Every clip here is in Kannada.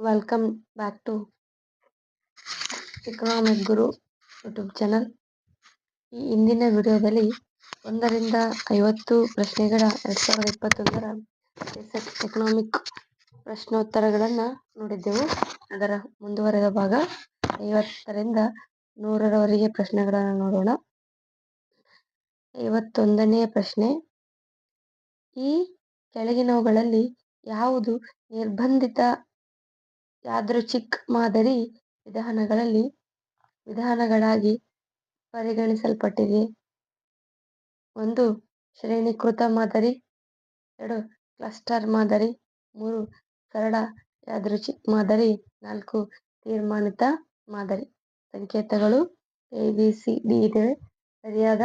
Welcome back to economic Guru YouTube channel ಈ ಇಂದಿನ ವಿಡಿಯೋದಲ್ಲಿ ಒಂದರಿಂದ ಐವತ್ತು ಪ್ರಶ್ನೆಗಳ ಎರಡು ಸಾವಿರದ ಇಪ್ಪತ್ತೊಂದರ ಎಕನಾಮಿಕ್ ಪ್ರಶ್ನೋತ್ತರಗಳನ್ನು ನೋಡಿದ್ದೆವು. ಅದರ ಮುಂದುವರೆದ ಭಾಗ ಐವತ್ತರಿಂದ ನೂರರವರೆಗೆ ಪ್ರಶ್ನೆಗಳನ್ನು ನೋಡೋಣ. ಐವತ್ತೊಂದನೆಯ ಪ್ರಶ್ನೆ. ಈ ಕೆಳಗಿನವುಗಳಲ್ಲಿ ಯಾವುದು ನಿರ್ಬಂಧಿತ ಯಾದೃಚ್ಛಿಕ್ ಮಾದರಿ ವಿಧಾನಗಳಲ್ಲಿ ವಿಧಾನಗಳಾಗಿ ಪರಿಗಣಿಸಲ್ಪಟ್ಟಿದೆ. ಒಂದು ಶ್ರೇಣೀಕೃತ ಮಾದರಿ, ಎರಡು ಕ್ಲಸ್ಟರ್ ಮಾದರಿ, ಮೂರು ಸರಳ ಯಾದೃಚ್ಛಿಕ್ ಮಾದರಿ, ನಾಲ್ಕು ತೀರ್ಮಾನಿತ ಮಾದರಿ. ಸಂಕೇತಗಳು ಎ, ಬಿ, ಸಿ, ಡಿ ಇದೆ. ಸರಿಯಾದ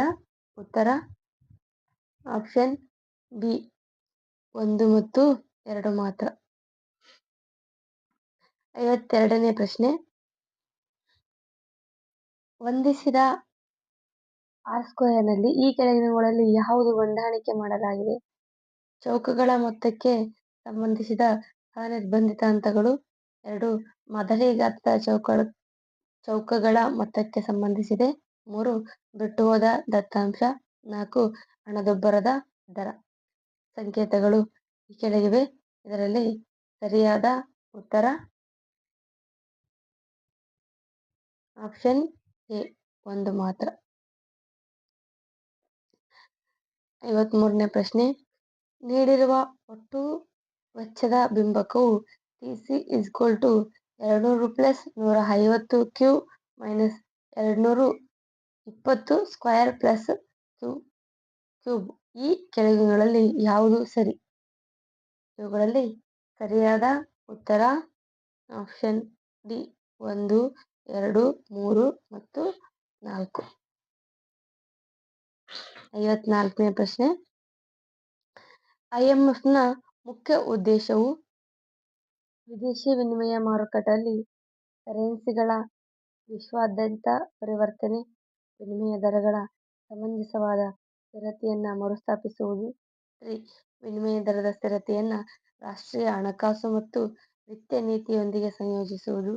ಉತ್ತರ? Option B. ಒಂದು ಮತ್ತು ಎರಡು ಮಾತ್ರ. ಐವತ್ತೆರಡನೇ ಪ್ರಶ್ನೆ. ಹೊಂದಿಸಿದ ಆರ್ ಸ್ಕ್ವೇರ್ನಲ್ಲಿ ಈ ಕೆಳಗಿನವುಗಳಲ್ಲಿ ಯಾವುದು ಹೊಂದಾಣಿಕೆ ಮಾಡಲಾಗಿದೆ? ಚೌಕಗಳ ಮೊತ್ತಕ್ಕೆ ಸಂಬಂಧಿಸಿದ ಅನಿರ್ಬಂಧಿತ ಹಂತಗಳು ಎರಡು ಮಾದರಿ ಗಾತ್ರದ ಚೌಕ ಚೌಕಗಳ ಮೊತ್ತಕ್ಕೆ ಸಂಬಂಧಿಸಿದೆ. ಮೂರು ಬಿಟ್ಟು ಹೋದ ದತ್ತಾಂಶ. ನಾಲ್ಕು, ಹಣದುಬ್ಬರದ ದರ. ಸಂಕೇತಗಳು ಈ ಕೆಳಗಿವೆ. ಇದರಲ್ಲಿ ಸರಿಯಾದ ಉತ್ತರ ಆಪ್ಷನ್ ಎ ಒಂದು ಮಾತ್ರ. ಐವತ್ಮೂರನೇ ಪ್ರಶ್ನೆ. ನೀಡಿರುವ ಒಟ್ಟು ವೆಚ್ಚದ ಬಿಂಬಕವು T C is equal to ಎರಡುನೂರು ಪ್ಲಸ್ ನೂರ ಐವತ್ತು ಕ್ಯೂ ಮೈನಸ್ ಎರಡ್ನೂರು ಇಪ್ಪತ್ತು ಸ್ಕ್ವಯರ್ ಪ್ಲಸ್ ಕ್ಯೂ, ಕ್ಯೂಬ್. ಈ ಕೆಳಗಿನಗಳಲ್ಲಿ ಯಾವುದು ಸರಿ? ಇವುಗಳಲ್ಲಿ ಸರಿಯಾದ ಉತ್ತರ ಆಪ್ಷನ್ ಡಿ ಒಂದು. ಎರಡು, ಮೂರು ಮತ್ತು ನಾಲ್ಕು. ಐವತ್ನಾಲ್ಕನೇ ಪ್ರಶ್ನೆ. ಐಎಂಎಫ್ನ ಮುಖ್ಯ ಉದ್ದೇಶವು ವಿದೇಶಿ ವಿನಿಮಯ ಮಾರುಕಟ್ಟೆಯಲ್ಲಿ ಕರೆನ್ಸಿಗಳ ವಿಶ್ವಾದ್ಯಂತ ಪರಿವರ್ತನೆ, ವಿನಿಮಯ ದರಗಳ ಸಮಂಜಸವಾದ ಸ್ಥಿರತೆಯನ್ನು ಮರುಸ್ಥಾಪಿಸುವುದು ವಿನಿಮಯ ದರದ ಸ್ಥಿರತೆಯನ್ನು ರಾಷ್ಟ್ರೀಯ ಹಣಕಾಸು ಮತ್ತು ವಿತ್ತ ನೀತಿಯೊಂದಿಗೆ ಸಂಯೋಜಿಸುವುದು.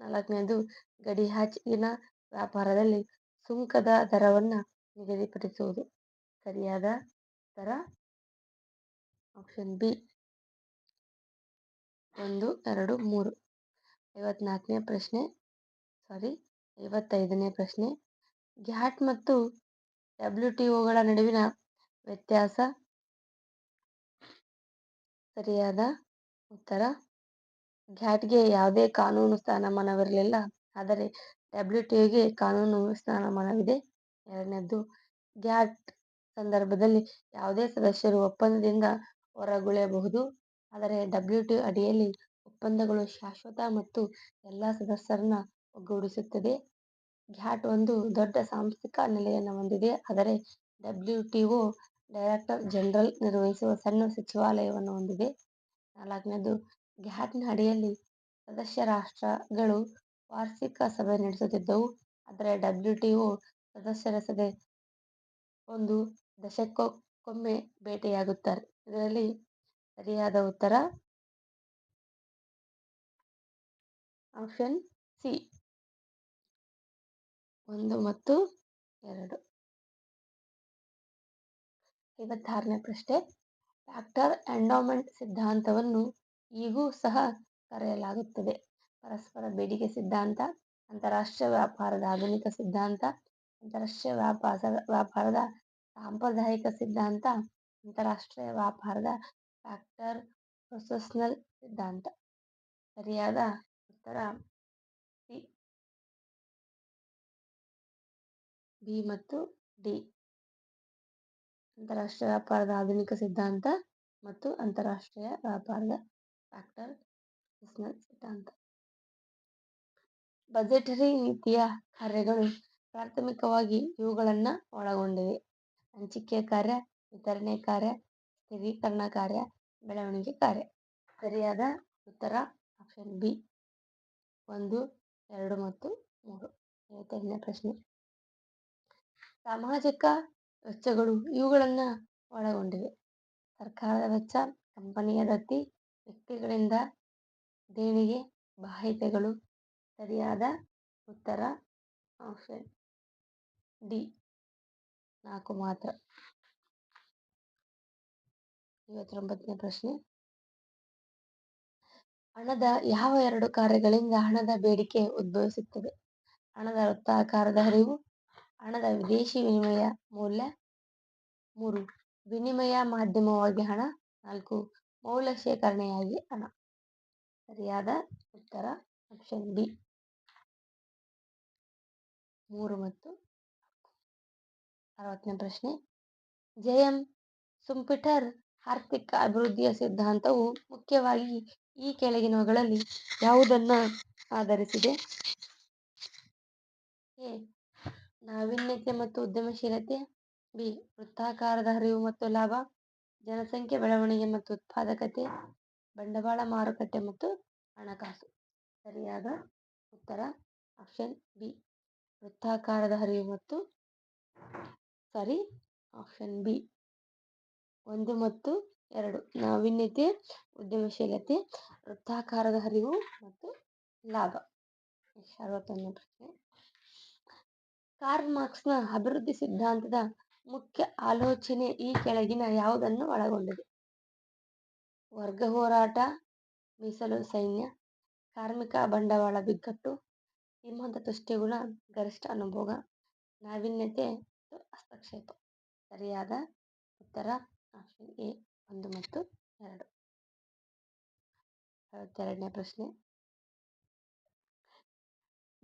ನಾಲ್ಕನೇದು ಗಡಿಯಾಚೆಗಿನ ವ್ಯಾಪಾರದಲ್ಲಿ ಸುಂಕದ ದರವನ್ನು ನಿಗದಿಪಡಿಸುವುದು ಸರಿಯಾದ ದರ? Option B. ಒಂದು, ಎರಡು, ಮೂರು. ಐವತ್ನಾಲ್ಕನೇ ಪ್ರಶ್ನೆ, ಸಾರಿ, ಐವತ್ತೈದನೇ ಪ್ರಶ್ನೆ. ಗ್ಯಾಟ್ ಮತ್ತು ಡಬ್ಲ್ಯೂ ಟಿ ಒಗಳ ನಡುವಿನ ವ್ಯತ್ಯಾಸ ಸರಿಯಾದ ಉತ್ತರ? ಗ್ಯಾಟ್ಗೆ ಯಾವುದೇ ಕಾನೂನು ಸ್ಥಾನಮಾನವಿರಲಿಲ್ಲ. ಆದರೆ ಡಬ್ಲ್ಯೂ ಟಿ ಒಗೆ ಕಾನೂನು ಸ್ಥಾನಮಾನವಿದೆ. ಎರಡನೇದು ಘ್ಯಾಟ್ ಸಂದರ್ಭದಲ್ಲಿ ಯಾವುದೇ ಸದಸ್ಯರು ಒಪ್ಪಂದದಿಂದ ಹೊರಗುಳಿಯಬಹುದು. ಆದರೆ ಡಬ್ಲ್ಯೂ ಟಿ ಅಡಿಯಲ್ಲಿ ಒಪ್ಪಂದಗಳು ಶಾಶ್ವತ ಮತ್ತು ಎಲ್ಲ ಸದಸ್ಯರನ್ನ ಒಗ್ಗೂಡಿಸುತ್ತದೆ. ಘ್ಯಾಟ್ ಒಂದು ದೊಡ್ಡ ಸಾಂಸ್ಥಿಕ ನೆಲೆಯನ್ನು ಹೊಂದಿದೆ. ಆದರೆ W T O director general ನಿರ್ವಹಿಸುವ ಸಣ್ಣ ಸಚಿವಾಲಯವನ್ನು ಹೊಂದಿದೆ. ನಾಲ್ಕನೇದು ಗ್ಯಾಟ್ನ ಅಡಿಯಲ್ಲಿ ಸದಸ್ಯ ರಾಷ್ಟ್ರಗಳು ವಾರ್ಷಿಕ ಸಭೆ ನಡೆಸುತ್ತಿದ್ದವು. ಆದರೆ ಡಬ್ಲ್ಯುಟಿಒ ಸದಸ್ಯರ ಸಭೆ ಒಂದು ದಶಕಕ್ಕೊಮ್ಮೆ ಭೇಟಿಯಾಗುತ್ತಾರೆ. ಇದರಲ್ಲಿ ಸರಿಯಾದ ಉತ್ತರ ಆಪ್ಷನ್ ಸಿ. ಒಂದು ಮತ್ತು ಎರಡು. ಐವತ್ತಾರನೇ ಪ್ರಶ್ನೆ. ಡಾಕ್ಟರ್ ಎಂಡೋಮೆಂಟ್ ಸಿದ್ಧಾಂತವನ್ನು ಈಗೂ ಸಹ ಕರೆಯಲಾಗುತ್ತದೆ. ಪರಸ್ಪರ ಬೇಡಿಕೆ ಸಿದ್ಧಾಂತ, ಅಂತಾರಾಷ್ಟ್ರೀಯ ವ್ಯಾಪಾರದ ಆಧುನಿಕ ಸಿದ್ಧಾಂತ, ಅಂತಾರಾಷ್ಟ್ರೀಯ ವ್ಯಾಪಾರ, ವ್ಯಾಪಾರದ ಸಾಂಪ್ರದಾಯಿಕ ಸಿದ್ಧಾಂತ, ಅಂತಾರಾಷ್ಟ್ರೀಯ ವ್ಯಾಪಾರದ ಫ್ಯಾಕ್ಟರ್ ಪ್ರೊಸೆಸ್ನಲ್ ಸಿದ್ಧಾಂತ. ಸರಿಯಾದ ಉತ್ತರ ಸಿ ಬಿ ಮತ್ತು ಡಿ. ಅಂತಾರಾಷ್ಟ್ರೀಯ ವ್ಯಾಪಾರದ ಆಧುನಿಕ ಸಿದ್ಧಾಂತ ಮತ್ತು ಅಂತಾರಾಷ್ಟ್ರೀಯ ವ್ಯಾಪಾರದ ಫ್ಯಾಕ್ಟರ್ ಬಿಸಿನೆಸ್ ಸಿದ್ಧಾಂತ ಬಜೆಟರಿ ನೀತಿಯ ಕಾರ್ಯಗಳು ಪ್ರಾಥಮಿಕವಾಗಿ ಇವುಗಳನ್ನು ಒಳಗೊಂಡಿವೆ. ಹಂಚಿಕೆ ಕಾರ್ಯ, ವಿತರಣೆ ಕಾರ್ಯ, ಸ್ಥಿರೀಕರಣ ಕಾರ್ಯ, ಬೆಳವಣಿಗೆ ಕಾರ್ಯ. ಸರಿಯಾದ ಉತ್ತರ ಆಪ್ಷನ್ ಬಿ ಒಂದು, ಎರಡು ಮತ್ತು ಮೂರು. ಐವತ್ತೈದನೇ ಪ್ರಶ್ನೆ. ಸಾಮಾಜಿಕ ವೆಚ್ಚಗಳು ಇವುಗಳನ್ನು ಒಳಗೊಂಡಿವೆ. ಸರ್ಕಾರದ ವೆಚ್ಚ, ಕಂಪನಿಯ ದತ್ತಿ ವ್ಯಕ್ತಿಗಳಿಂದ ದೇಣಿಗೆ ಬಾಹ್ಯತೆಗಳು ಸರಿಯಾದ ಉತ್ತರ ಆಪ್ಷನ್ ಡಿ. ನಾಲ್ಕು ಮಾತ್ರ. ಐವತ್ತೊಂಬತ್ತನೇ ಪ್ರಶ್ನೆ. ಹಣದ ಯಾವ ಎರಡು ಕಾರ್ಯಗಳಿಂದ ಹಣದ ಬೇಡಿಕೆ ಉದ್ಭವಿಸುತ್ತದೆ? ಹಣದ ವೃತ್ತಾಕಾರದ ಹರಿವು, ಹಣದ ವಿದೇಶಿ ವಿನಿಮಯ ಮೌಲ್ಯ ಮೂರು. ವಿನಿಮಯ ಮಾಧ್ಯಮವಾಗಿ ಹಣ ನಾಲ್ಕು. ಮೌಲ್ಯ ಶೇಖರಣೆಯಾಗಿ ಹಣ ಸರಿಯಾದ ಉತ್ತರ ಆಪ್ಷನ್ ಬಿ ಮೂರು ಮತ್ತು ಅರವತ್ತನೇ ಪ್ರಶ್ನೆ ಜೆ.ಎಂ. ಸುಂಪಿಟರ್ ಆರ್ಥಿಕ ಅಭಿವೃದ್ಧಿಯ ಸಿದ್ಧಾಂತವು ಮುಖ್ಯವಾಗಿ ಈ ಕೆಳಗಿನವುಗಳಲ್ಲಿ ಯಾವುದನ್ನ ಆಧರಿಸಿದೆ ಎ. ನಾವೀನ್ಯತೆ ಮತ್ತು ಉದ್ಯಮಶೀಲತೆ ಬಿ. ವೃತ್ತಾಕಾರದ ಹರಿವು ಮತ್ತು ಲಾಭ ಜನಸಂಖ್ಯೆ ಬೆಳವಣಿಗೆ ಮತ್ತು ಉತ್ಪಾದಕತೆ, ಬಂಡವಾಳ ಮಾರುಕಟ್ಟೆ ಮತ್ತು ಹಣಕಾಸು. ಸರಿಯಾದ ಉತ್ತರ ಆಪ್ಷನ್ ಬಿ. ವೃತ್ತಾಕಾರದ ಹರಿವು ಮತ್ತು ಸಾರಿ ಆಪ್ಷನ್ ಬಿ. ಒಂದು ಮತ್ತು ಎರಡು. ನಾವೀನ್ಯತೆ, ಉದ್ಯಮಶೀಲತೆ, ವೃತ್ತಾಕಾರದ ಹರಿವು ಮತ್ತು ಲಾಭ. ಅರವತ್ತೊಂದನೇ ಪ್ರಶ್ನೆ. ಕಾರ್ಲ್ ಮಾರ್ಕ್ಸ್ನ ಅಭಿವೃದ್ಧಿ ಸಿದ್ಧಾಂತದ ಮುಖ್ಯ ಆಲೋಚನೆ ಈ ಕೆಳಗಿನ ಯಾವುದನ್ನು ಒಳಗೊಂಡಿದೆ? ವರ್ಗ ಹೋರಾಟ, ಮೀಸಲು ಸೈನ್ಯ, ಕಾರ್ಮಿಕ ಬಂಡವಾಳ ಬಿಕ್ಕಟ್ಟು, ಶ್ರೀಮಂತ ತುಷ್ಟಿಗುಣ, ಗರಿಷ್ಠ ಅನುಭೋಗ, ನಾವೀನ್ಯತೆ, ಹಸ್ತಕ್ಷೇಪ. ಸರಿಯಾದ ಉತ್ತರ ಆಪ್ಷನ್ ಎ, ಒಂದು ಮತ್ತು ಎರಡು. ಎರಡನೇ ಪ್ರಶ್ನೆ.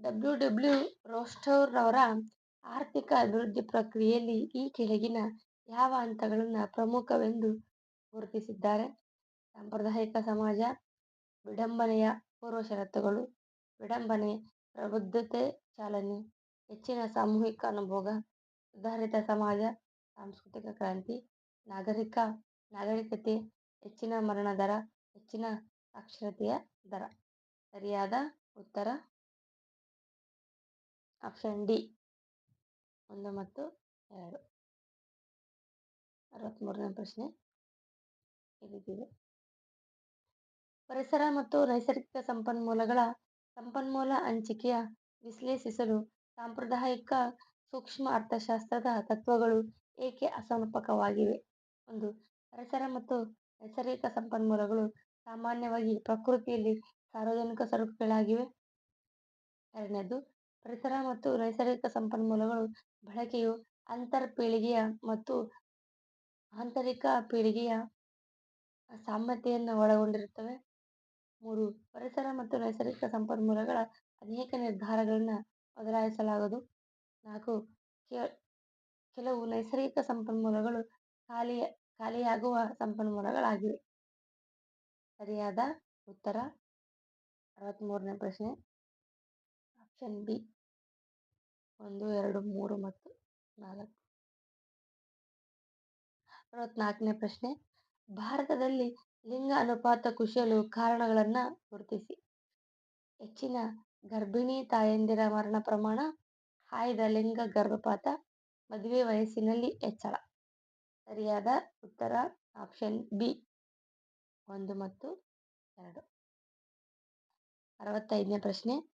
ಡಬ್ಲ್ಯೂ ಡಬ್ಲ್ಯೂ ರೋಸ್ಟೌರ್ ರವರ ಆರ್ಥಿಕ ಅಭಿವೃದ್ಧಿ ಪ್ರಕ್ರಿಯೆಯಲ್ಲಿ ಈ ಕೆಳಗಿನ ಯಾವ ಹಂತಗಳನ್ನು ಪ್ರಮುಖವೆಂದು ಗುರುತಿಸಿದ್ದಾರೆ. ಸಾಂಪ್ರದಾಯಿಕ ಸಮಾಜ, ವಿಡಂಬನೆಯ ಪೂರ್ವಷರತ್ತುಗಳು, ವಿಡಂಬನೆ, ಪ್ರಬುದ್ಧತೆ ಚಾಲನೆ, ಹೆಚ್ಚಿನ ಸಾಮೂಹಿಕ ಅನುಭೋಗ, ಸುಧಾರಿತ ಸಮಾಜ, ಸಾಂಸ್ಕೃತಿಕ ಕ್ರಾಂತಿ, ನಾಗರಿಕ, ನಾಗರಿಕತೆ, ಹೆಚ್ಚಿನ ಮರಣ ದರ, ಹೆಚ್ಚಿನ ಸಾಕ್ಷರತೆಯ ದರ. ಸರಿಯಾದ ಉತ್ತರ? Option D. ಒಂದು ಮತ್ತು ಎರಡು. ಅರವತ್ತ್ಮೂರನೇ ಪ್ರಶ್ನೆ. ಇದೆ ಪರಿಸರ ಮತ್ತು ನೈಸರ್ಗಿಕ ಸಂಪನ್ಮೂಲಗಳ ಸಂಪನ್ಮೂಲ ಹಂಚಿಕೆಯ ವಿಶ್ಲೇಷಿಸಲು ಸಾಂಪ್ರದಾಯಿಕ ಸೂಕ್ಷ್ಮ ಅರ್ಥಶಾಸ್ತ್ರದ ತತ್ವಗಳು ಏಕೆ ಅಸಮರ್ಪಕವಾಗಿವೆ? ಒಂದು, ಪರಿಸರ ಮತ್ತು ನೈಸರ್ಗಿಕ ಸಂಪನ್ಮೂಲಗಳು ಸಾಮಾನ್ಯವಾಗಿ ಪ್ರಕೃತಿಯಲ್ಲಿ ಸಾರ್ವಜನಿಕ ಸರಕುಗಳಾಗಿವೆ. ಎರಡನೇದು ಪರಿಸರ ಮತ್ತು ನೈಸರ್ಗಿಕ ಸಂಪನ್ಮೂಲಗಳು ಬಳಕೆಯು ಅಂತರ್ ಪೀಳಿಗೆಯ ಮತ್ತು ಆಂತರಿಕ ಪೀಳಿಗೆಯ ಸಾಮ್ಯತೆಯನ್ನು ಒಳಗೊಂಡಿರುತ್ತವೆ. ಮೂರು, ಪರಿಸರ ಮತ್ತು ನೈಸರ್ಗಿಕ ಸಂಪನ್ಮೂಲಗಳ ಅನೇಕ ನಿರ್ಧಾರಗಳನ್ನು ಬದಲಾಯಿಸಲಾಗದು. ನಾಲ್ಕು ಕೆಲವು ನೈಸರ್ಗಿಕ ಸಂಪನ್ಮೂಲಗಳು ಖಾಲಿ, ಖಾಲಿಯಾಗುವ ಸಂಪನ್ಮೂಲಗಳಾಗಿವೆ. ಸರಿಯಾದ ಉತ್ತರ? ಅರವತ್ತ್ಮೂರನೇ ಪ್ರಶ್ನೆ. ಆಪ್ಷನ್ ಬಿ ಒಂದು, ಎರಡು, ಮೂರು ಮತ್ತು ನಾಲ್ಕು. ಅರವತ್ನಾಲ್ಕನೇ ಪ್ರಶ್ನೆ. ಭಾರತದಲ್ಲಿ ಲಿಂಗ ಅನುಪಾತ ಕುಸಿಯಲು ಕಾರಣಗಳನ್ನು ಗುರುತಿಸಿ. ಹೆಚ್ಚಿನ ಗರ್ಭಿಣಿ ತಾಯಂದಿರ ಮರಣ ಪ್ರಮಾಣ, ಆಯ್ದ ಲಿಂಗ ಗರ್ಭಪಾತ, ಮದುವೆ ವಯಸ್ಸಿನಲ್ಲಿ ಹೆಚ್ಚಳ. ಸರಿಯಾದ ಉತ್ತರ ಆಪ್ಷನ್ ಬಿ ಒಂದು ಮತ್ತು ಎರಡು. ಅರವತ್ತೈದನೇ ಪ್ರಶ್ನೆ.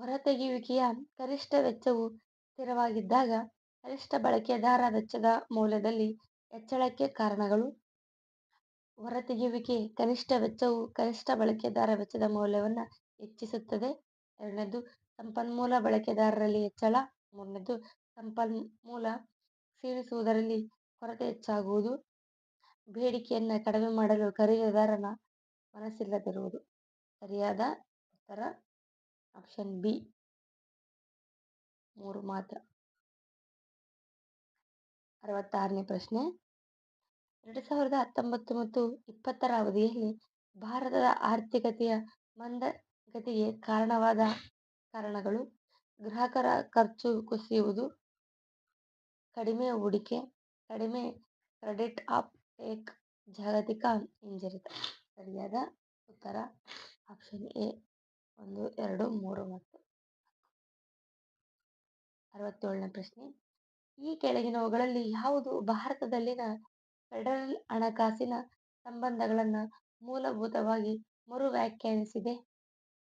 ಹೊರತೆಗೆಯುವಿಕೆಯ ಕನಿಷ್ಠ ವೆಚ್ಚವು ಸ್ಥಿರವಾಗಿದ್ದಾಗ ಗರಿಷ್ಠ ಬಳಕೆದಾರ ವೆಚ್ಚದ ಮೌಲ್ಯದಲ್ಲಿ ಹೆಚ್ಚಳಕ್ಕೆ ಕಾರಣಗಳು. ಹೊರತೆಗೆಯುವಿಕೆ ಕನಿಷ್ಠ ವೆಚ್ಚವು ಕನಿಷ್ಠ ಬಳಕೆದಾರ ವೆಚ್ಚದ ಮೌಲ್ಯವನ್ನು ಹೆಚ್ಚಿಸುತ್ತದೆ. ಎರಡನೇದು, ಸಂಪನ್ಮೂಲ ಬಳಕೆದಾರರಲ್ಲಿ ಹೆಚ್ಚಳ. ಮೂರನೇದು, ಸಂಪನ್ಮೂಲ ಕ್ಷೀಣಿಸುವುದರಲ್ಲಿ ಕೊರತೆ ಹೆಚ್ಚಾಗುವುದು. ಬೇಡಿಕೆಯನ್ನು ಕಡಿಮೆ ಮಾಡಲು ಖರೀದಿದಾರನ ಮನಸ್ಸಿಲ್ಲದಿರುವುದು. ಸರಿಯಾದ ಉತ್ತರ? ಆಪ್ಷನ್ ಬಿ ಮೂರು ಮಾತ್ರ. ಅರವತ್ತಾರನೇ ಪ್ರಶ್ನೆ. ಎರಡು ಸಾವಿರದ ಹತ್ತೊಂಬತ್ತು ಮತ್ತು ಇಪ್ಪತ್ತರ ಅವಧಿಯಲ್ಲಿ ಭಾರತದ ಆರ್ಥಿಕತೆಯ ಮಂದಗತಿಗೆ ಕಾರಣವಾದ ಕಾರಣಗಳು. ಗ್ರಾಹಕರ ಖರ್ಚು ಕುಸಿಯುವುದು, ಕಡಿಮೆ ಹೂಡಿಕೆ, ಕಡಿಮೆ ಕ್ರೆಡಿಟ್ ಆಪ್ ಟೇಕ್ ಜಾಗತಿಕ ಹಿಂಜರಿತ. ಸರಿಯಾದ ಉತ್ತರ. Option A. ಒಂದು, ಎರಡು, ಮೂರು ಮತ್ತು ಅರವತ್ತೇಳನೇ ಪ್ರಶ್ನೆ. ಈ ಕೆಳಗಿನವುಗಳಲ್ಲಿ ಯಾವುದು ಭಾರತದಲ್ಲಿನ ಫೆಡರಲ್ ಹಣಕಾಸಿನ ಸಂಬಂಧಗಳನ್ನು ಮೂಲಭೂತವಾಗಿ ಮರು ವ್ಯಾಖ್ಯಾನಿಸಿದೆ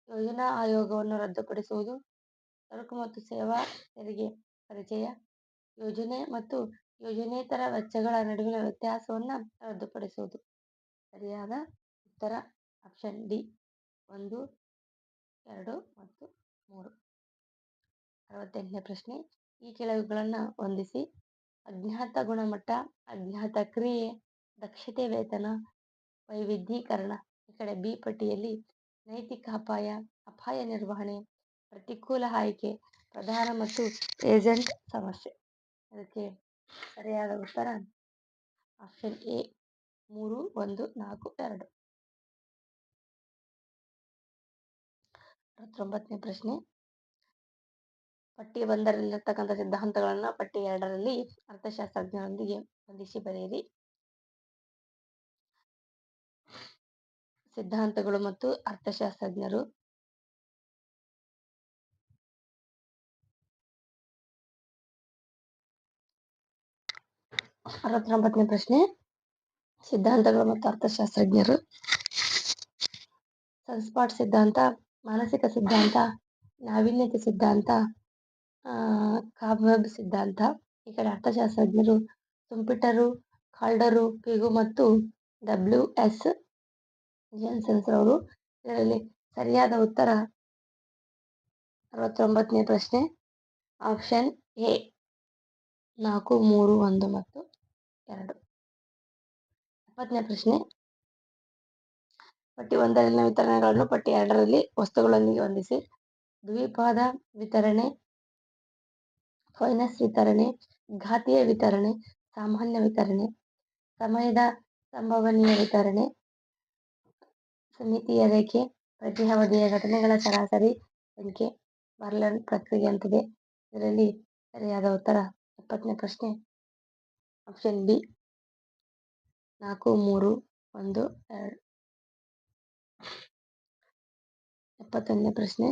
ಯೋಜನಾ ಆಯೋಗವನ್ನು ರದ್ದುಪಡಿಸುವುದು, ಸರಕು ಮತ್ತು ಸೇವಾ ತೆರಿಗೆ ಪರಿಚಯ, ಯೋಜನೆ ಮತ್ತು ಯೋಜನೇತರ ವೆಚ್ಚಗಳ ನಡುವಿನ ವ್ಯತ್ಯಾಸವನ್ನು ರದ್ದುಪಡಿಸುವುದು. ಸರಿಯಾದ ಉತ್ತರ ಆಪ್ಷನ್ ಡಿ. ಒಂದು ಎರಡು ಮತ್ತು ಮೂರು. ಅರವತ್ತೆಂಟನೇ ಪ್ರಶ್ನೆ. ಈ ಕೆಳಗುಗಳನ್ನು ಹೊಂದಿಸಿ. ಅಜ್ಞಾತ ಗುಣಮಟ್ಟ, ಅಜ್ಞಾತ ಕ್ರಿಯೆ, ದಕ್ಷತೆ ವೇತನ, ವೈವಿಧ್ಯೀಕರಣ. ಈ ಕಡೆ ಬಿ ಪಟ್ಟಿಯಲ್ಲಿ ನೈತಿಕ ಅಪಾಯ ಅಪಾಯ ನಿರ್ವಹಣೆ, ಪ್ರತಿಕೂಲ ಆಯ್ಕೆ, ಪ್ರಧಾನ ಮತ್ತು ಏಜೆಂಟ್ ಸಮಸ್ಯೆ. ಅದಕ್ಕೆ ಸರಿಯಾದ ಉತ್ತರ ಆಪ್ಷನ್ ಎ, ಮೂರು, ಒಂದು, ನಾಲ್ಕು, ಎರಡು. ಅರವತ್ತೊಂಬತ್ತನೇ ಪ್ರಶ್ನೆ. ಪಟ್ಟಿ ಒಂದರಲ್ಲಿರ್ತಕ್ಕಂಥ ಸಿದ್ಧಾಂತಗಳನ್ನು ಪಟ್ಟಿ ಎರಡರಲ್ಲಿ ಅರ್ಥಶಾಸ್ತ್ರಜ್ಞರೊಂದಿಗೆ ಹೊಂದಿಸಿ ಬರೆಯಿರಿ. ಸಿದ್ಧಾಂತಗಳು ಮತ್ತು ಅರ್ಥಶಾಸ್ತ್ರಜ್ಞರು. ಅರವತ್ತೊಂಬತ್ತನೇ ಪ್ರಶ್ನೆ. ಸಿದ್ಧಾಂತಗಳು ಮತ್ತು ಅರ್ಥಶಾಸ್ತ್ರಜ್ಞರು. ಸನ್ಸ್ಪಾಟ್ ಸಿದ್ಧಾಂತ ಮಾನಸಿಕ ಸಿದ್ಧಾಂತ, ನಾವೀನ್ಯತೆ ಸಿದ್ಧಾಂತ ಕಾಬ್ವೆಬ್ ಸಿದ್ಧಾಂತ, ಈ ಕಡೆ ಅರ್ಥಶಾಸ್ತ್ರಜ್ಞರು ಸುಂಪಿಟರು ಕಾಲ್ಡರು, ಪಿಗು ಮತ್ತು ಡಬ್ಲ್ಯೂ ಎಸ್ ರವರು ಇದರಲ್ಲಿ ಸರಿಯಾದ ಉತ್ತರ. ಅರವತ್ತೊಂಬತ್ತನೇ ಪ್ರಶ್ನೆ. ಆಪ್ಷನ್ ಎ, ನಾಲ್ಕು, ಮೂರು, ಒಂದು ಮತ್ತು ಎರಡು. ಇಪ್ಪತ್ತನೇ ಪ್ರಶ್ನೆ. ಪಟ್ಟಿ ಒಂದರಲ್ಲಿನ ವಿತರಣೆಗಳನ್ನು ಪಟ್ಟಿ ಎರಡರಲ್ಲಿ ವಸ್ತುಗಳೊಂದಿಗೆ ಹೊಂದಿಸಿ. ದ್ವಿಪಾದ ವಿತರಣೆ ಫೈನಸ್ ವಿತರಣೆ, ಘಾತೀಯ ವಿತರಣೆ, ಸಾಮಾನ್ಯ ವಿತರಣೆ, ಸಮಯದ ಸಂಭವನೀಯ ವಿತರಣೆ, ಸಮಿತಿಯ ರೇಖೆ, ಪ್ರತಿ ಅವಧಿಯ ಘಟನೆಗಳ ಸರಾಸರಿ ಸಂಖ್ಯೆ, ಬರ್ಲನ್ ಪ್ರಕ್ರಿಯೆ ಅಂತಿದೆ. ಇದರಲ್ಲಿ ಸರಿಯಾದ ಉತ್ತರ, ಎಪ್ಪತ್ತನೇ ಪ್ರಶ್ನೆ. ಆಪ್ಷನ್ ಬಿ, ನಾಲ್ಕು, ಮೂರು, ಒಂದು, ಎರಡು. ಎಪ್ಪತ್ತೊಂದನೇ ಪ್ರಶ್ನೆ.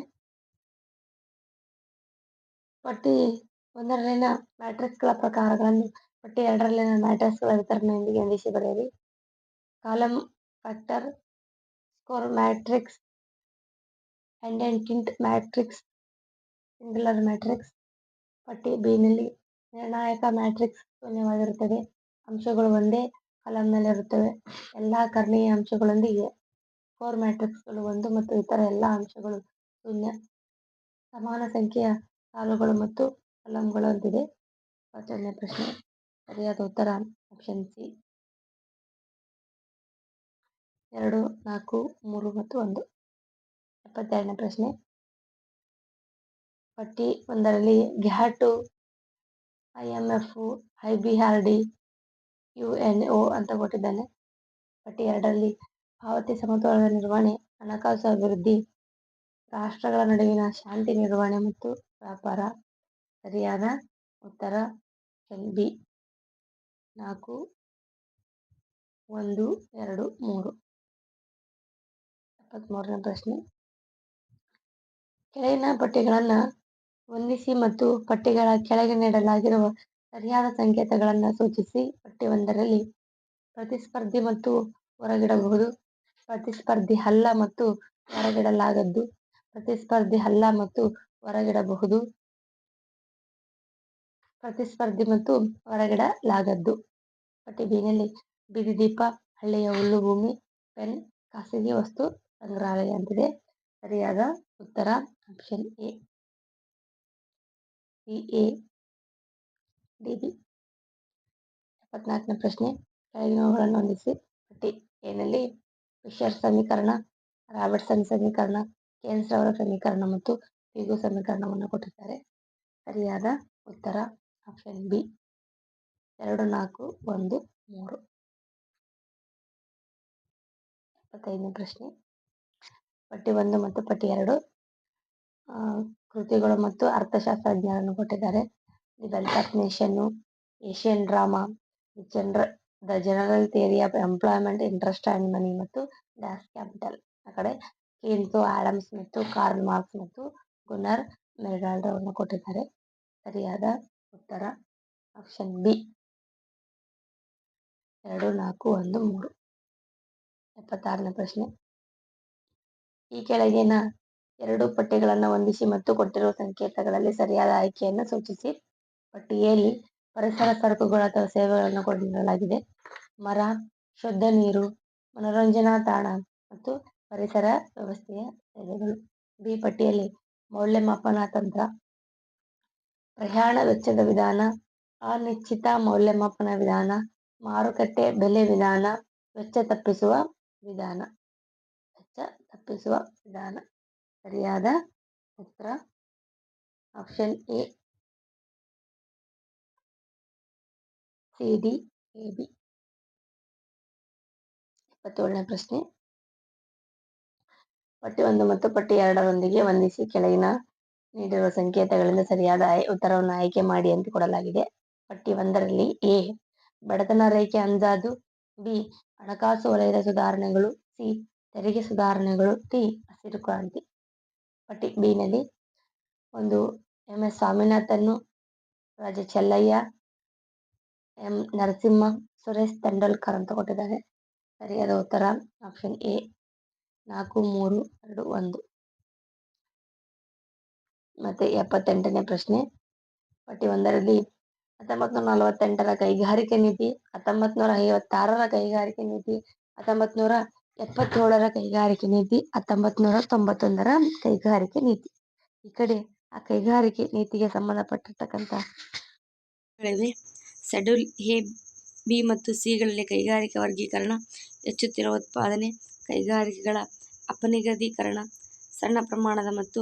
ಪಟ್ಟಿ ಒಂದರಲ್ಲಿನ ಮ್ಯಾಟ್ರಿಕ್ಸ್ಗಳ ಪ್ರಕಾರಗಳನ್ನು, ಪಟ್ಟಿ ಎರಡರಲ್ಲಿನ ಮ್ಯಾಟ್ರಿಕ್ಸ್ಗಳ ವಿತರಣೆಯೊಂದಿಗೆ ಹೊಂದಿಸಿ ಬರೆಯಿರಿ. Column factor score matrix identity matrix singular matrix. ಪಟ್ಟಿ ಬಿನಲ್ಲಿ ನಿರ್ಣಾಯಕ ಮ್ಯಾಟ್ರಿಕ್ಸ್ ಶೂನ್ಯವಾಗಿರುತ್ತದೆ. ಅಂಶಗಳು ಒಂದೇ ಕಾಲಂನಲ್ಲಿರುತ್ತವೆ ಎಲ್ಲ ಕರ್ಣೀಯ ಅಂಶಗಳೊಂದಿಗೆ. ಸ್ಕೋರ್ ಮ್ಯಾಟ್ರಿಕ್ಸ್ಗಳು ಒಂದು ಮತ್ತು ಇತರ ಎಲ್ಲ ಅಂಶಗಳು ಶೂನ್ಯ. ಸಮಾನ ಸಂಖ್ಯೆಯ ಸಾಲುಗಳು ಮತ್ತು ಕಾಲಂಗಳು ಅಂತಿದೆ ಇಪ್ಪತ್ತೆರಡನೇ ಪ್ರಶ್ನೆ. ಸರಿಯಾದ ಉತ್ತರ ಆಪ್ಷನ್ ಸಿ ಎರಡು, ನಾಲ್ಕು, ಮೂರು ಮತ್ತು ಒಂದು. ಎಪ್ಪತ್ತೆರಡನೇ ಪ್ರಶ್ನೆ. ಪಟ್ಟಿ ಒಂದರಲ್ಲಿ GATT, I M F, I B R D, U N O ಅಂತ ಕೊಟ್ಟಿದ್ದಾನೆ. ಪಟ್ಟಿ ಎರಡರಲ್ಲಿ ಪಾವತಿ ಸಮತೋಲನ ನಿರ್ವಹಣೆ, ಹಣಕಾಸು ಅಭಿವೃದ್ಧಿ, ರಾಷ್ಟ್ರಗಳ ನಡುವಿನ ಶಾಂತಿ ನಿರ್ವಹಣೆ ಮತ್ತು ವ್ಯಾಪಾರ. ಸರಿಯಾದ ಉತ್ತರ ಎಲ್ ಬಿ. ನಾಲ್ಕು, ಒಂದು, ಎರಡು, ಮೂರು. ಇಪ್ಪತ್ತ್ಮೂರನೇ ಪ್ರಶ್ನೆ. ಕೆಳಗಿನ ಪಟ್ಟಿಗಳನ್ನು ಹೊಂದಿಸಿ ಮತ್ತು ಪಟ್ಟಿಗಳ ಕೆಳಗೆ ನೀಡಲಾಗಿರುವ ಸರಿಯಾದ ಸಂಕೇತಗಳನ್ನು ಸೂಚಿಸಿ ಪಟ್ಟಿ ಒಂದರಲ್ಲಿ ಪ್ರತಿಸ್ಪರ್ಧಿ ಮತ್ತು ಹೊರಗಿಡಬಹುದು. ಪ್ರತಿಸ್ಪರ್ಧಿ ಅಲ್ಲ ಮತ್ತು ಹೊರಗಿಡಲಾಗದ್ದು. ಪ್ರತಿಸ್ಪರ್ಧಿ ಅಲ್ಲ ಮತ್ತು ಹೊರಗಿಡಬಹುದು. ಪ್ರತಿಸ್ಪರ್ಧಿ ಮತ್ತು ಹೊರಗಿಡಲಾಗದ್ದು. ಪಟ್ಟಿ ಬಿನಲ್ಲಿ ಬೀದಿ ದೀಪ ಹಳ್ಳಿಯ ಹುಲ್ಲು ಭೂಮಿ, ಪೆನ್, ಖಾಸಗಿ ವಸ್ತು ಸಂಗ್ರಹಾಲಯ ಅಂತಿದೆ. ಸರಿಯಾದ ಉತ್ತರ option A. C. A. D. B. ಪ್ರಶ್ನೆ. ಕೆಳಗಿನವುಗಳನ್ನು ಹೊಂದಿಸಿ. ಪಟ್ಟಿ ಎನಲ್ಲಿ ಫಿಶರ್ ಸಮೀಕರಣ ರಾಬರ್ಟ್ಸನ್ ಸಮೀಕರಣ, ಕೇನ್ಸ್ ರವರ ಸಮೀಕರಣ ಮತ್ತು ಪಿಗು ಸಮೀಕರಣವನ್ನು ಕೊಟ್ಟಿದ್ದಾರೆ. ಸರಿಯಾದ ಉತ್ತರ ಆಪ್ಷನ್ ಬಿ ಎರಡು, ನಾಲ್ಕು, ಒಂದು, ಮೂರು. ಇಪ್ಪತ್ತೈದನೇ ಪ್ರಶ್ನೆ. ಪಟ್ಟಿ ಒಂದು ಮತ್ತು ಪಟ್ಟಿ ಎರಡು ಕೃತಿಗಳು ಮತ್ತು ಅರ್ಥಶಾಸ್ತ್ರಜ್ಞರನ್ನು ಕೊಟ್ಟಿದ್ದಾರೆ. The Asian drama, the general the general theory of employment interest and money ಮತ್ತು ಡ್ಯಾಸ್ ಕ್ಯಾಪಿಟಲ್ ಆ ಕಡೆ ಕೇಂತು ಆಡಮ್ ಸ್ಮಿತ್ ಕಾರ್ಲ್ ಮಾರ್ಕ್ಸ್ ಮತ್ತು ಗುನರ್ ಮೆರ್ಡಾಲ್ಡ್ ಅವರನ್ನು ಕೊಟ್ಟಿದ್ದಾರೆ. ಸರಿಯಾದ ಉತ್ತರ ಆಪ್ಷನ್ ಬಿ. ಎರಡು, ನಾಲ್ಕು, ಒಂದು, ಮೂರು. ಎಪ್ಪತ್ತಾರನೇ ಪ್ರಶ್ನೆ. ಈ ಕೆಳಗಿನ ಎರಡು ಪಟ್ಟಿಗಳನ್ನು ಹೊಂದಿಸಿ ಮತ್ತು ಕೊಟ್ಟಿರುವ ಸಂಕೇತಗಳಲ್ಲಿ ಸರಿಯಾದ ಆಯ್ಕೆಯನ್ನು ಸೂಚಿಸಿ. ಪಟ್ಟಿಯಲ್ಲಿ ಪರಿಸರ ಸರಕುಗಳು ಅಥವಾ ಸೇವೆಗಳನ್ನು ಕೊಡಲಾಗಿದೆ. ಮರ, ಶುದ್ಧ ನೀರು, ಮನೋರಂಜನಾ ತಾಣ ಮತ್ತು ಪರಿಸರ ವ್ಯವಸ್ಥೆಯ ಸೇವೆಗಳು. ಬಿ ಪಟ್ಟಿಯಲ್ಲಿ ಮೌಲ್ಯಮಾಪನ ತಂತ್ರ, ಪ್ರಯಾಣ ವೆಚ್ಚದ ವಿಧಾನ, ಅನಿಶ್ಚಿತ ಮೌಲ್ಯಮಾಪನ ವಿಧಾನ, ಮಾರುಕಟ್ಟೆ ಬೆಲೆ ವಿಧಾನ, ವೆಚ್ಚ ತಪ್ಪಿಸುವ ವಿಧಾನ. ವೆಚ್ಚ ತಪ್ಪಿಸುವ ವಿಧಾನ. ಸರಿಯಾದ ಉತ್ತರ. Option A. C D A B ಇಪ್ಪತ್ತೇಳನೇ ಪ್ರಶ್ನೆ. ಪಟ್ಟಿ ಒಂದು ಮತ್ತು ಪಟ್ಟಿ ಎರಡರೊಂದಿಗೆ ಹೊಂದಿಸಿ ಕೆಳಗಿನ ನೀಡಿರುವ ಸಂಕೇತಗಳಿಂದ ಸರಿಯಾದ ಉತ್ತರವನ್ನು ಆಯ್ಕೆ ಮಾಡಿ ಅಂತ ಕೊಡಲಾಗಿದೆ. ಪಟ್ಟಿ ಒಂದರಲ್ಲಿ ಎ, ಬಡತನ ರೇಖೆ ಅಂದಾಜು ಬಿ, ಹಣಕಾಸು ವಲಯದ ಸುಧಾರಣೆಗಳು. ಸಿ, ತೆರಿಗೆ ಸುಧಾರಣೆಗಳು. ಟಿ ಹಸಿರು ಕ್ರಾಂತಿ. ಪಟ್ಟಿ ಬಿನಲ್ಲಿ ಒಂದು M S Swaminathan Raja Chelliah M Narasimham Suresh Tendulkar ಅಂತ ಕೊಟ್ಟಿದ್ದಾರೆ. ಸರಿಯಾದ ಉತ್ತರ ಆಪ್ಷನ್ ಎ ನಾಲ್ಕು, ಮೂರು, ಎರಡು, ಒಂದು. ಮತ್ತೆ ಎಪ್ಪತ್ತೆಂಟನೇ ಪ್ರಶ್ನೆ. ಪಟ್ಟಿ ಒಂದರಲ್ಲಿ ಹತ್ತೊಂಬತ್ ನೂರ ನಲವತ್ತೆಂಟರ ಕೈಗಾರಿಕೆ ನೀತಿ ಹತ್ತೊಂಬತ್ ನೂರ ಐವತ್ತಾರರ ಕೈಗಾರಿಕೆ ನೀತಿ ಹತ್ತೊಂಬತ್ ನೂರ ಎಪ್ಪತ್ತೇಳರ ಕೈಗಾರಿಕೆ ನೀತಿ ಹತ್ತೊಂಬತ್ ನೂರ ತೊಂಬತ್ತೊಂದರ ಕೈಗಾರಿಕೆ ನೀತಿ. ಈ ಕಡೆ ಆ ಕೈಗಾರಿಕೆ ನೀತಿಗೆ ಸಂಬಂಧಪಟ್ಟಿರ್ತಕ್ಕಂಥ ಶೆಡ್ಯೂಲ್ ಎ, ಬಿ ಮತ್ತು ಸಿಗಳಲ್ಲಿ ಕೈಗಾರಿಕಾ ವರ್ಗೀಕರಣ, ಹೆಚ್ಚುತ್ತಿರುವ ಉತ್ಪಾದನೆ, ಕೈಗಾರಿಕೆಗಳ ಅಪನಿಗದೀಕರಣ ಸಣ್ಣ ಪ್ರಮಾಣದ ಮತ್ತು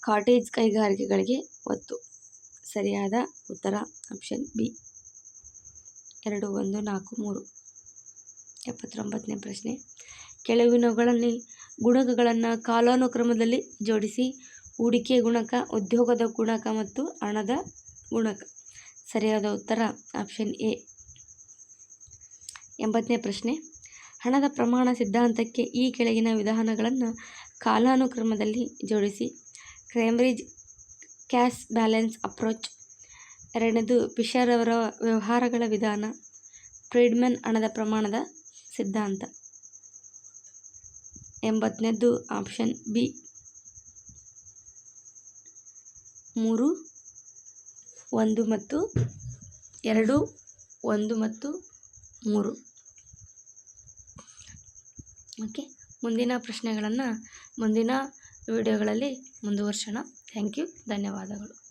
ಕಾಟೇಜ್ ಕೈಗಾರಿಕೆಗಳಿಗೆ ಒತ್ತು. ಸರಿಯಾದ ಉತ್ತರ ಆಪ್ಷನ್ ಬಿ. ಎರಡು, ಒಂದು, ನಾಲ್ಕು, ಮೂರು. ಎಪ್ಪತ್ತೊಂಬತ್ತನೇ ಪ್ರಶ್ನೆ. ಕೆಳಗಿನವುಗಳಲ್ಲಿ ಗುಣಕಗಳನ್ನು ಕಾಲಾನುಕ್ರಮದಲ್ಲಿ ಜೋಡಿಸಿ, ಹೂಡಿಕೆ ಗುಣಕ, ಉದ್ಯೋಗದ ಗುಣಕ ಮತ್ತು ಹಣದ ಗುಣಕ. ಸರಿಯಾದ ಉತ್ತರ ಆಪ್ಷನ್ ಎ. ಎಂಬತ್ತನೇ ಪ್ರಶ್ನೆ. ಹಣದ ಪ್ರಮಾಣ ಸಿದ್ಧಾಂತಕ್ಕೆ ಈ ಕೆಳಗಿನ ವಿಧಾನಗಳನ್ನು ಕಾಲಾನುಕ್ರಮದಲ್ಲಿ ಜೋಡಿಸಿ. Cambridge cash balance approach. ಎರಡನೇದು ಪಿಷರ್ ಅವರ ವ್ಯವಹಾರಗಳ ವಿಧಾನ. ಫ್ರೀಡ್ಮನ್ ಹಣದ ಪ್ರಮಾಣದ ಸಿದ್ಧಾಂತ. ಎಂಬತ್ತನೇದು, ಆಪ್ಷನ್ ಬಿ. ಮೂರು ಒಂದು ಮತ್ತು ಎರಡು, ಒಂದು ಮತ್ತು ಮೂರು. ಓಕೆ ಮುಂದಿನ ಪ್ರಶ್ನೆಗಳನ್ನು ಮುಂದಿನ ವಿಡಿಯೋಗಳಲ್ಲಿ ಮುಂದುವರ್ಸೋಣ. ಥ್ಯಾಂಕ್ ಯು ಧನ್ಯವಾದಗಳು.